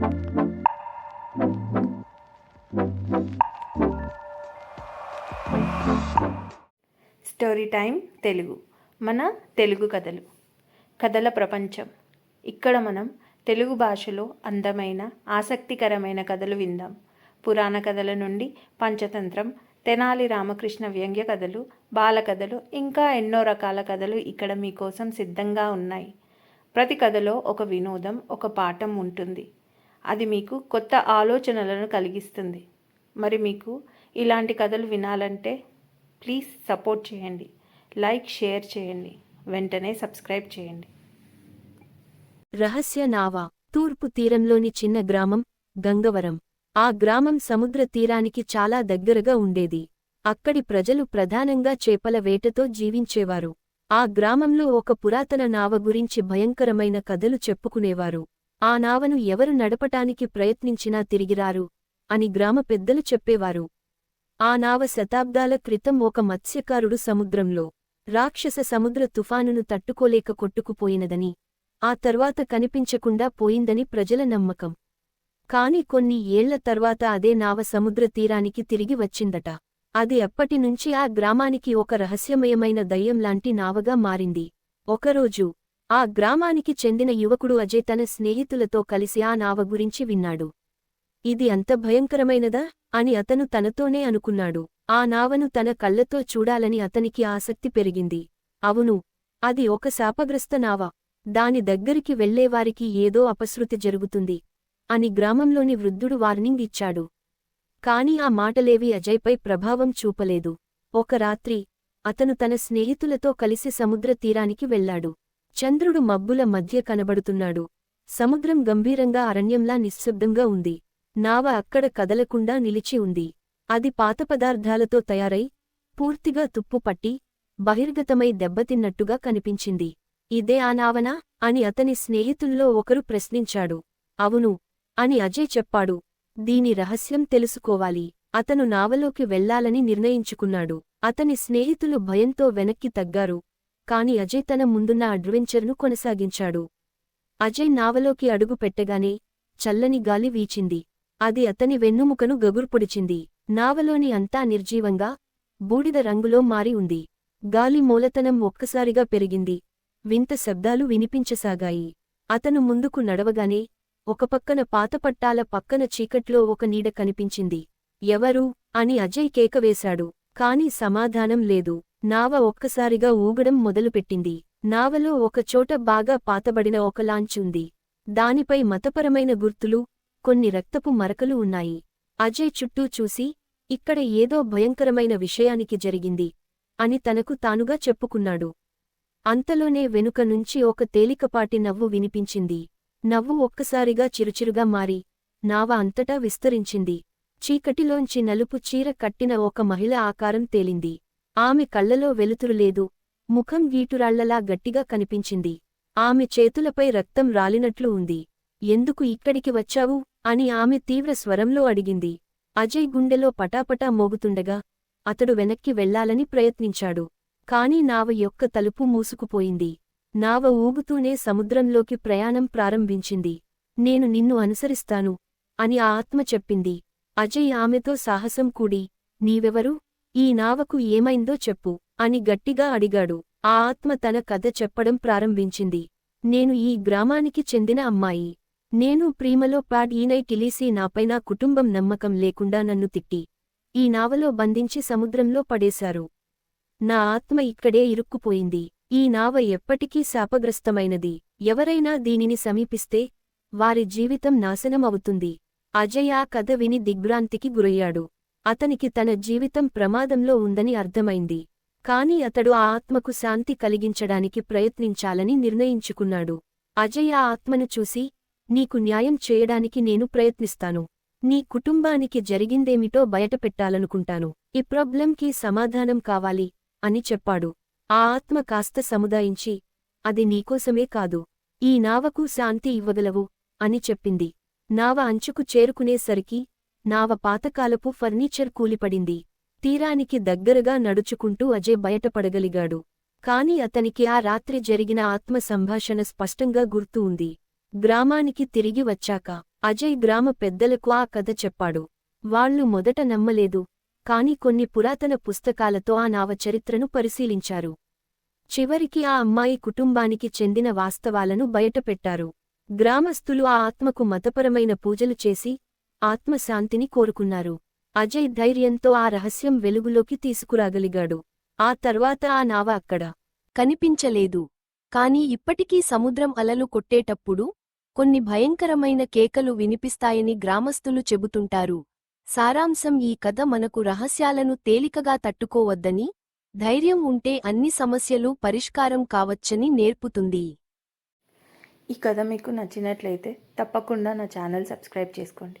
Story time Telugu. మన తెలుగు కథలు. కథల ప్రపంచం. ఇక్కడ మనం తెలుగు భాషలో అందమైన ఆసక్తికరమైన కథలు విందాం. పురాణ కథల నుండి పంచతంత్రం తెనాలి రామకృష్ణ వ్యంగ్య కథలు బాలకథలు ఇంకా ఎన్నో రకాల కథలు ఇక్కడ మీకోసం సిద్ధంగా ఉన్నాయి. ప్రతి కథలో ఒక వినోదం ఒక పాఠం ఉంటుంది. అది మీకు కొత్త ఆలోచనలను కలిగిస్తుంది. మరి మీకు ఇలాంటి కథలు వినాలంటే ప్లీజ్ సపోర్ట్ చేయండి. లైక్ షేర్ చేయండి. వెంటనే సబ్స్క్రైబ్ చేయండి. రహస్య నావా తూర్పు తీరంలోని చిన్న గ్రామం గంగవరం. ఆ గ్రామం సముద్ర తీరానికి చాలా దగ్గరగా ఉండేది. అక్కడి ప్రజలు ప్రధానంగా చేపల వేటతో జీవించేవారు. ఆ గ్రామంలో ఒక పురాతన నావ గురించి భయంకరమైన కథలు చెప్పుకునేవారు. ఆ నావను ఎవరు నడపటానికి ప్రయత్నించినా తిరిగిరారు అని గ్రామ పెద్దలు చెప్పేవారు. ఆ నావ శతాబ్దాల క్రితం ఒక మత్స్యకారుడు సముద్రంలో రాక్షస సముద్ర తుఫానును తట్టుకోలేక కొట్టుకుపోయినదని ఆ తర్వాత కనిపించకుండా పోయిందని ప్రజల నమ్మకం. కాని కొన్ని ఏళ్ళ తర్వాత అదే నావ సముద్ర తీరానికి తిరిగి వచ్చిందట. అది అప్పటినుంచి ఆ గ్రామానికి ఒక రహస్యమయమైన దయ్యంలాంటి నావగా మారింది. ఒకరోజు ఆ గ్రామానికి చెందిన యువకుడు అజయ్ తన స్నేహితులతో కలిసి ఆ నావ గురించి విన్నాడు. ఇది అంత భయంకరమైనదా? అని అతను తనతోనే అనుకున్నాడు. ఆ నావను తన కళ్ళతో చూడాలని అతనికి ఆసక్తి పెరిగింది. అవును అది ఒక శాపగ్రస్త నావ. దాని దగ్గరికి వెళ్ళేవారికి ఏదో అపశృతి జరుగుతుంది అని గ్రామంలోని వృద్ధుడు వార్నింగ్ ఇచ్చాడు. కాని ఆ మాటలేవి అజయ్పై ప్రభావం చూపలేదు. ఒక రాత్రి అతను తన స్నేహితులతో కలిసి సముద్ర తీరానికి వెళ్ళాడు చంద్రుడు మబ్బుల మధ్య కనబడుతున్నాడు. సముద్రం గంభీరంగా అరణ్యంలా నిశ్శబ్దంగా ఉంది. నావ అక్కడ కదలకుండా నిలిచి ఉంది. అది పాత పదార్థాలతో తయారై పూర్తిగా తుప్పుపట్టి బహిర్గతమై దెబ్బతిన్నట్టుగా కనిపించింది. ఇదే ఆ నావనా? అని అతని స్నేహితుల్లో ఒకరు ప్రశ్నించాడు. అవును అని అజయ్ చెప్పాడు. దీని రహస్యం తెలుసుకోవాలి. అతను నావలోకి వెళ్ళాలని నిర్ణయించుకున్నాడు. అతని స్నేహితులు భయంతో వెనక్కి తగ్గారు. కాని అజయ్ తన ముందున్న అడ్వెంచర్ను కొనసాగించాడు. అజయ్ నావలోకి అడుగు పెట్టగానే చల్లని గాలి వీచింది. అది అతని వెన్నుముకను గగుర్పొడిచింది. నావలోని అంతా నిర్జీవంగా బూడిద రంగులో మారి ఉంది. గాలి మూలతనం ఒక్కసారిగా పెరిగింది. వింత శబ్దాలు వినిపించసాగాయి. అతను ముందుకు నడవగానే ఒకపక్కన పాతపట్టాల పక్కన చీకట్లో ఒక నీడ కనిపించింది. ఎవరు? అని అజయ్ కేకవేశాడు. కాని సమాధానం లేదు. నావ ఒక్కసారిగా ఊగడం మొదలుపెట్టింది. నావలో ఒకచోట బాగా పాతబడిన ఒక లాంచ్ ఉంది. దానిపై మతపరమైన గుర్తులు కొన్ని రక్తపు మరకలు ఉన్నాయి. అజయ్ చుట్టూ చూసి ఇక్కడ ఏదో భయంకరమైన విషయానికి జరిగింది అని తనకు తానుగా చెప్పుకున్నాడు. అంతలోనే వెనుక నుంచి ఒక తేలికపాటి నవ్వు వినిపించింది. నవ్వు ఒక్కసారిగా చిరుచిరుగా మారి నావ అంతటా విస్తరించింది. చీకటిలోంచి నలుపు చీర కట్టిన ఒక మహిళ ఆకారం తేలింది. ఆమె కళ్ళలో వెలుతురులేదు ముఖం గీటురాళ్ళలా గట్టిగా కనిపించింది. ఆమె చేతులపై రక్తం రాలినట్లు ఉంది. ఎందుకు ఇక్కడికి వచ్చావు? అని ఆమె తీవ్ర స్వరంలో అడిగింది. అజయ్ గుండెలో పటాపటా మోగుతుండగా అతడు వెనక్కి వెళ్ళాలని ప్రయత్నించాడు. కాని నావ యొక్క తలుపు మూసుకుపోయింది. నావ ఊగుతూనే సముద్రంలోకి ప్రయాణం ప్రారంభించింది. నేను నిన్ను అనుసరిస్తాను అని ఆ ఆత్మ చెప్పింది. అజయ్ ఆమెతో సాహసం కూడి నీవెవరు? ఈ నావకు ఏమైందో చెప్పు అని గట్టిగా అడిగాడు. ఆ ఆత్మ తన కథ చెప్పడం ప్రారంభించింది. నేను ఈ గ్రామానికి చెందిన అమ్మాయి. నేను ప్రీమలో ప్యాడ్ ఈనై టిలీసీ నాపై నా కుటుంబం నమ్మకం లేకుండా నన్ను తిట్టి ఈ నావలో బంధించి సముద్రంలో పడేశారు. నా ఆత్మ ఇక్కడే ఇరుక్కుపోయింది. ఈ నావ ఎప్పటికీ శాపగ్రస్తమైనది. ఎవరైనా దీనిని సమీపిస్తే వారి జీవితం నాశనమవుతుంది. అజయ్ ఆ కథ విని దిగ్భ్రాంతికి గురయ్యాడు. అతనికి తన జీవితం ప్రమాదంలో ఉందని అర్థమైంది. కాని అతడు ఆ ఆత్మకు శాంతి కలిగించడానికి ప్రయత్నించాలని నిర్ణయించుకున్నాడు. అజయ్ ఆ ఆత్మను చూసి నీకు న్యాయం చేయడానికి నేను ప్రయత్నిస్తాను. నీ కుటుంబానికి జరిగిందేమిటో బయటపెట్టాలనుకుంటాను. ఈ ప్రాబ్లంకి సమాధానం కావాలి అని చెప్పాడు. ఆ ఆత్మ కాస్త సముదాయించి అది నీకోసమే కాదు. ఈ నావకు శాంతి ఇవ్వగలవు అని చెప్పింది. నావ అంచుకు చేరుకునేసరికి నావ పాతకాలపు ఫర్నిచర్ కూలిపడింది. తీరానికి దగ్గరగా నడుచుకుంటూ అజయ్ బయటపడగలిగాడు. కాని అతనికి ఆ రాత్రి జరిగిన ఆత్మ సంభాషణ స్పష్టంగా గుర్తు ఉంది. గ్రామానికి తిరిగి వచ్చాక అజయ్ గ్రామ పెద్దలకు ఆ కథ చెప్పాడు. వాళ్ళు మొదట నమ్మలేదు. కాని కొన్ని పురాతన పుస్తకాలతో ఆ నావ చరిత్రను పరిశీలించారు. చివరికి ఆ అమ్మాయి కుటుంబానికి చెందిన వాస్తవాలను బయటపెట్టారు. గ్రామస్తులు ఆ ఆత్మకు మతపరమైన పూజలు చేసి ఆత్మశాంతిని కోరుకున్నారు. అజయ్ ధైర్యంతో ఆ రహస్యం వెలుగులోకి తీసుకురాగలిగాడు. ఆ తర్వాత ఆ నావ అక్కడ కనిపించలేదు. కాని ఇప్పటికీ సముద్రం అలలు కొట్టేటప్పుడు కొన్ని భయంకరమైన కేకలు వినిపిస్తాయని గ్రామస్తులు చెబుతుంటారు. సారాంశం ఈ కథ మనకు రహస్యాలను తేలికగా తట్టుకోవద్దని ధైర్యం ఉంటే అన్ని సమస్యలు పరిష్కారం కావచ్చని నేర్పుతుంది. ఈ కథ మీకు నచ్చినట్లయితే తప్పకుండా నా ఛానల్ సబ్స్క్రైబ్ చేసుకోండి.